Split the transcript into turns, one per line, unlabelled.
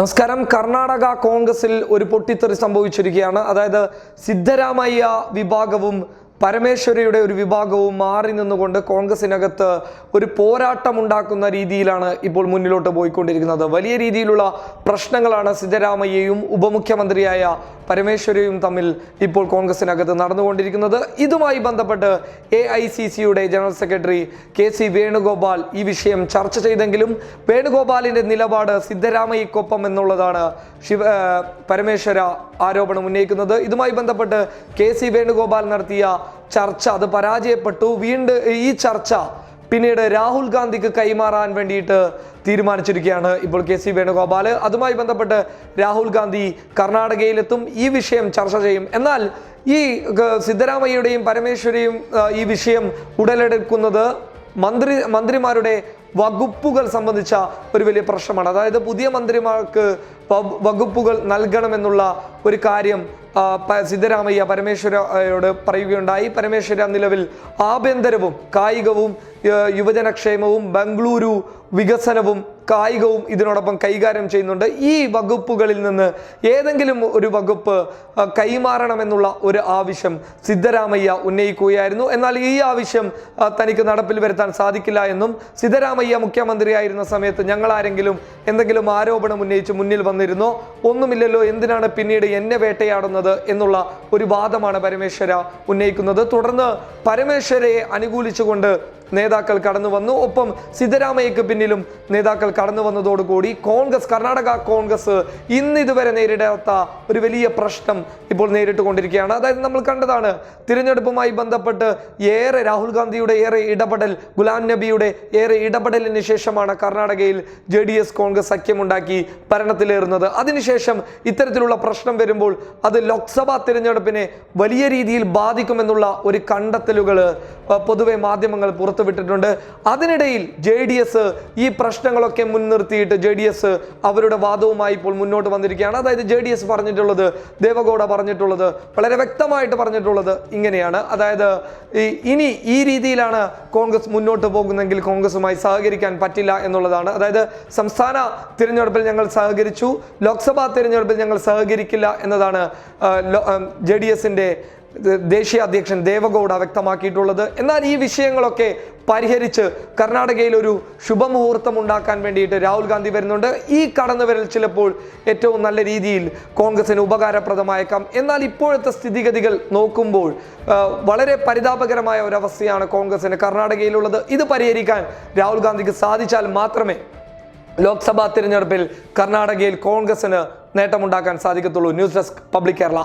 നമസ്കാരം. കർണാടക കോൺഗ്രസിൽ ഒരു പൊട്ടിത്തെറി സംഭവിച്ചിരിക്കുകയാണ്. അതായത് സിദ്ധരാമയ്യ വിഭാഗവും പരമേശ്വരയുടെ ഒരു വിഭാഗവും മാറി നിന്നുകൊണ്ട് കോൺഗ്രസിനകത്ത് ഒരു പോരാട്ടം ഉണ്ടാക്കുന്ന രീതിയിലാണ് ഇപ്പോൾ മുന്നിലോട്ട് പോയിക്കൊണ്ടിരിക്കുന്നത്. വലിയ രീതിയിലുള്ള പ്രശ്നങ്ങളാണ് സിദ്ധരാമയ്യയും ഉപമുഖ്യമന്ത്രിയായ പരമേശ്വരയും തമ്മിൽ ഇപ്പോൾ കോൺഗ്രസിനകത്ത് നടന്നുകൊണ്ടിരിക്കുന്നത്. ഇതുമായി ബന്ധപ്പെട്ട് എ ഐ സി സിയുടെ general secretary K C Venugopal ഈ വിഷയം ചർച്ച ചെയ്തെങ്കിലും വേണുഗോപാലിന്റെ നിലപാട് സിദ്ധരാമയ്യക്കൊപ്പം എന്നുള്ളതാണ് ശിവ പരമേശ്വര ആരോപണം ഉന്നയിക്കുന്നത്. ഇതുമായി ബന്ധപ്പെട്ട് കെ സി വേണുഗോപാൽ നടത്തിയ ചർച്ച അത് പരാജയപ്പെട്ടു. വീണ്ടും ഈ ചർച്ച പിന്നീട് രാഹുൽ ഗാന്ധിക്ക് കൈമാറാൻ വേണ്ടിയിട്ട് തീരുമാനിച്ചിരിക്കുകയാണ് ഇപ്പോൾ കെ സി വേണുഗോപാൽ അതുമായി ബന്ധപ്പെട്ട് രാഹുൽ ഗാന്ധി കർണാടകയിലെത്തും. ഈ വിഷയം ചർച്ച ചെയ്യും. എന്നാൽ ഈ സിദ്ധരാമയ്യയുടെയും പരമേശ്വരയും ഈ വിഷയം ഉടലെടുക്കുന്നത് മന്ത്രി മന്ത്രിമാരുടെ വകുപ്പുകൾ സംബന്ധിച്ച ഒരു വലിയ പ്രശ്നമാണ്. അതായത് പുതിയ മന്ത്രിമാർക്ക് വകുപ്പുകൾ നൽകണമെന്നുള്ള ഒരു കാര്യം സിദ്ധരാമയ്യ പരമേശ്വരയോട് പറയുകയുണ്ടായി. പരമേശ്വര നിലവിൽ ആഭ്യന്തരവും കായികവും യുവജനക്ഷേമവും ബംഗളൂരു വികസനവും കായികവും ഇതിനോടൊപ്പം കൈകാര്യം ചെയ്യുന്നുണ്ട്. ഈ വകുപ്പുകളിൽ നിന്ന് ഏതെങ്കിലും ഒരു വകുപ്പ് കൈമാറണമെന്നുള്ള ഒരു ആവശ്യം സിദ്ധരാമയ്യ ഉന്നയിക്കുകയായിരുന്നു. എന്നാൽ ഈ ആവശ്യം തനിക്ക് നടപ്പിൽ വരുത്താൻ സാധിക്കില്ല എന്നും സിദ്ധരാമയ്യ മുഖ്യമന്ത്രിയായിരുന്ന സമയത്ത് ഞങ്ങൾ ആരെങ്കിലും എന്തെങ്കിലും ആരോപണം ഉന്നയിച്ച് മുന്നിൽ വന്നിരുന്നോ? ഒന്നുമില്ലല്ലോ എന്തിനാണ് പിന്നീട് എന്നെ വേട്ടയാടുന്നത് എന്നുള്ള ഒരു വാദമാണ് പരമേശ്വര ഉന്നയിക്കുന്നത്. തുടർന്ന് പരമേശ്വരയെ അനുകൂലിച്ചുകൊണ്ട് നേതാക്കൾ കടന്നു വന്നു ഒപ്പം സിദ്ധരാമയ്യക്ക് പിന്നിലും നേതാക്കൾ കടന്നു വന്നതോടുകൂടി കോൺഗ്രസ് കർണാടക കോൺഗ്രസ് ഇന്ന് ഇതുവരെ നേരിടാത്ത ഒരു വലിയ പ്രശ്നം ഇപ്പോൾ നേരിട്ട് കൊണ്ടിരിക്കുകയാണ് അതായത് നമ്മൾ കണ്ടതാണ് തിരഞ്ഞെടുപ്പുമായി ബന്ധപ്പെട്ട് ഏറെ രാഹുൽ ഗാന്ധിയുടെ ഏറെ ഇടപെടൽ ഗുലാം നബിയുടെ ഏറെ ഇടപെടലിന് ശേഷമാണ് കർണാടകയിൽ ജെ ഡി എസ് കോൺഗ്രസ് സഖ്യമുണ്ടാക്കി ഭരണത്തിലേറുന്നത്. അതിനുശേഷം ഇത്തരത്തിലുള്ള പ്രശ്നം വരുമ്പോൾ അത് ലോക്സഭാ തിരഞ്ഞെടുപ്പിനെ വലിയ രീതിയിൽ ബാധിക്കുമെന്നുള്ള ഒരു കണ്ടെത്തലുകൾ പൊതുവെ മാധ്യമങ്ങൾ പുറത്തുവിട്ടിട്ടുണ്ട്. അതിനിടയിൽ ജെ ഡി എസ് ഈ പ്രശ്നങ്ങളൊക്കെ മുൻനിർത്തിയിട്ട് ജെ ഡി എസ് അവരുടെ വാദവുമായി ഇപ്പോൾ മുന്നോട്ട് വന്നിരിക്കുകയാണ്. അതായത് ജെ ഡി എസ് പറഞ്ഞിട്ടുള്ളത് ദേവഗൌഡ പറഞ്ഞിട്ടുള്ളത് വളരെ വ്യക്തമായിട്ട് പറഞ്ഞിട്ടുള്ളത് ഇങ്ങനെയാണ്. അതായത് ഇനി ഈ രീതിയിലാണ് കോൺഗ്രസ് മുന്നോട്ട് പോകുന്നെങ്കിൽ കോൺഗ്രസുമായി സഹകരിക്കാൻ പറ്റില്ല എന്നുള്ളതാണ്. അതായത് സംസ്ഥാന തിരഞ്ഞെടുപ്പിൽ ഞങ്ങൾ സഹകരിച്ചു ലോക്സഭാ തിരഞ്ഞെടുപ്പിൽ ഞങ്ങൾ സഹകരിക്കില്ല എന്നതാണ് ജെ ഡി എസിന്റെ ദേശീയ അധ്യക്ഷൻ ദേവഗൗഡ വ്യക്തമാക്കിയിട്ടുള്ളത്. എന്നാൽ ഈ വിഷയങ്ങളൊക്കെ പരിഹരിച്ച് കർണാടകയിൽ ഒരു ശുഭമുഹൂർത്തം ഉണ്ടാക്കാൻ വേണ്ടിയിട്ട് രാഹുൽ ഗാന്ധി വരുന്നുണ്ട്. ഈ കടന്നുവരൽ ചിലപ്പോൾ ഏറ്റവും നല്ല രീതിയിൽ കോൺഗ്രസിന് ഉപകാരപ്രദമായേക്കാം എന്നാൽ ഇപ്പോഴത്തെ സ്ഥിതിഗതികൾ നോക്കുമ്പോൾ വളരെ പരിതാപകരമായ ഒരവസ്ഥയാണ് കോൺഗ്രസിന് കർണാടകയിലുള്ളത്. ഇത് പരിഹരിക്കാൻ രാഹുൽ ഗാന്ധിക്ക് സാധിച്ചാൽ മാത്രമേ ലോക്സഭാ തിരഞ്ഞെടുപ്പിൽ കർണാടകയിൽ കോൺഗ്രസിന് നേട്ടമുണ്ടാക്കാൻ സാധിക്കത്തുള്ളൂ. News desk public Kerala.